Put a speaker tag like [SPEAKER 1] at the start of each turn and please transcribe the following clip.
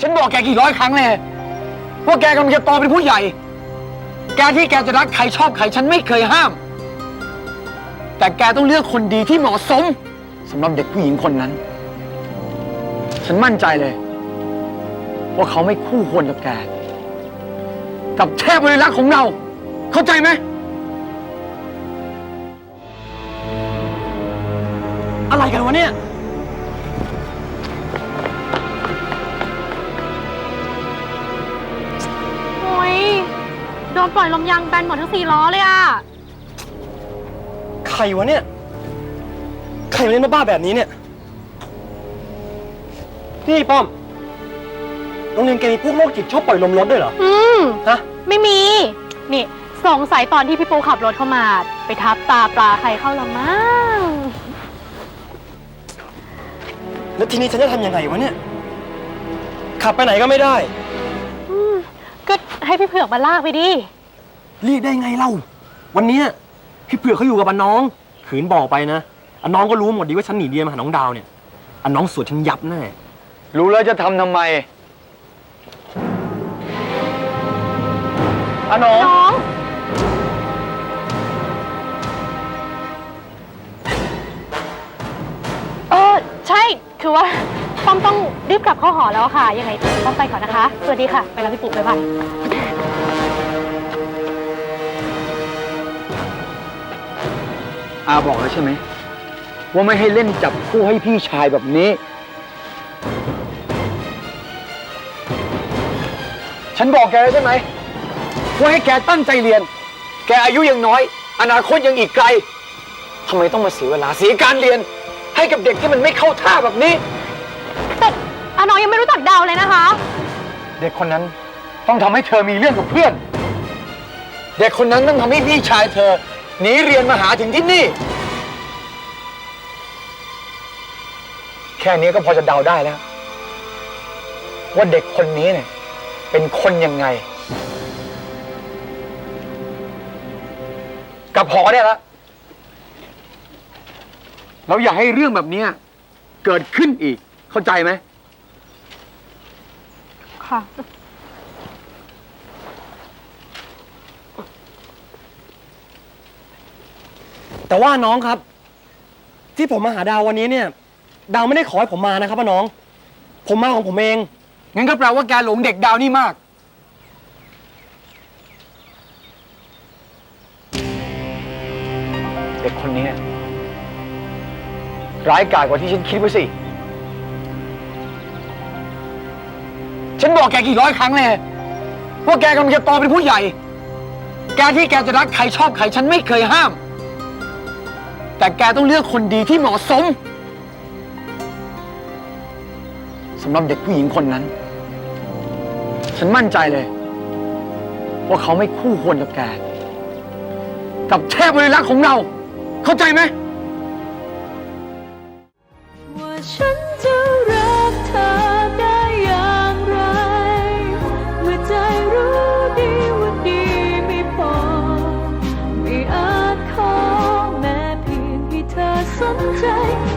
[SPEAKER 1] ฉันบอกแกกี่ร้อยครั้งเลยว่าแกกำลังจะโตเป็นผู้ใหญ่ แกที่แกจะรักใครชอบใครฉันไม่เคยห้าม แต่แกต้องเลือกคนดีที่เหมาะสมสำหรับเด็กผู้หญิงคนนั้น ฉันมั่นใจเลย ว่าเขาไม่คู่ควรกับแก กับเทพบริลักษ์ของเรา เข้าใจไหม
[SPEAKER 2] อะไรกันวะเนี่ย
[SPEAKER 3] ปล่อยลมยางแบนหมดทั้งสี่ล้อเลยอะ
[SPEAKER 2] ใครวะเนี่ย ใครมาเล่นบ้าๆแบบนี้เนี่ย นี่ป้อม โรงเรียนแกมีพวกโรคจิตชอบปล่อยลมรถด้วยเหรอ
[SPEAKER 3] อืม
[SPEAKER 2] ฮะ
[SPEAKER 3] ไม่มี นี่สงสัยตอนที่พี่ปูขับรถเข้ามา ไปทับตาปลาใครเข้าละมั้ง
[SPEAKER 2] แล้วทีนี้ฉันจะทำยังไงวะเนี่ย ขับไปไหนก็ไม่ได้
[SPEAKER 3] อืมก็ให้พี่เผือกมาลากไปดิ
[SPEAKER 2] เรียกได้ไงเล่า วันเนี้ยพี่เผือกเขาอยู่กับอันน้อง ขืนบอกไปนะอันน้องก็รู้หมดดีว่าฉันหนีเรียนมาหาน้องดาวเนี่ยอันน้องสวดฉันยับแน่
[SPEAKER 1] รู้แล้วจะทำทำไมอะน้อง
[SPEAKER 3] น้อง เออใช่ คือว่าป้อมต้องรีบกลับเข้าหอแล้วอะค่ะ ยังไงป้อมไปก่อนนะคะ สวัสดีค่ะ ไปรับพี่ปุ๊บ๊ายบาย
[SPEAKER 1] อาบอกแล้วใช่ไหม ว่าไม่ให้เล่นจับคู่ให้พี่ชายแบบนี้ ฉันบอกแกแล้วใช่ไหม ว่าให้แกตั้งใจเรียน แกอายุยังน้อย อนาคตยังอีกไกลทำไมต้องมาเสียเวลาเสียการเรียน ให้กับเด็กที่มันไม่เข้าท่าแบบนี้
[SPEAKER 3] แต่อาน้องยังไม่รู้จักดาวเลยนะคะ
[SPEAKER 1] เด็กคนนั้นต้องทำให้เธอมีเรื่องกับเพื่อน เด็กคนนั้นต้องทำให้พี่ชายเธอ หนีเรียนมาหาถึงที่นี่ แค่นี้ก็พอจะเดาได้แล้ว ว่าเด็กคนนี้เนี่ย เป็นคนยังไง กับพอได้แล้วเราอย่าให้เรื่องแบบเนี้ยเกิดขึ้นอีกเข้าใจไหม
[SPEAKER 3] ค่ะ
[SPEAKER 2] แต่ว่าน้องครับ ที่ผมมาหาดาววันนี้เนี่ย ดาวไม่ได้ขอให้ผมมานะครับว่าน้อง ผมมาของผมเอง
[SPEAKER 1] งั้นก็แปลว่าแกหลงเด็กดาวนี่มาก เด็กคนนี้ร้ายกาจกว่าที่ฉันคิดไว้สิ ฉันบอกแกกี่ร้อยครั้งเลยว่าแกกำลังจะโตเป็นผู้ใหญ่ แกที่แกจะรักใครชอบใครฉันไม่เคยห้าม แต่แกต้องเลือกคนดีที่เหมาะสมสำหรับเด็กผู้หญิงคนนั้น ฉันมั่นใจเลย ว่าเขาไม่คู่ควรกับแก กับเทพบริรักษ์ของเรา เข้าใจไหม
[SPEAKER 3] 在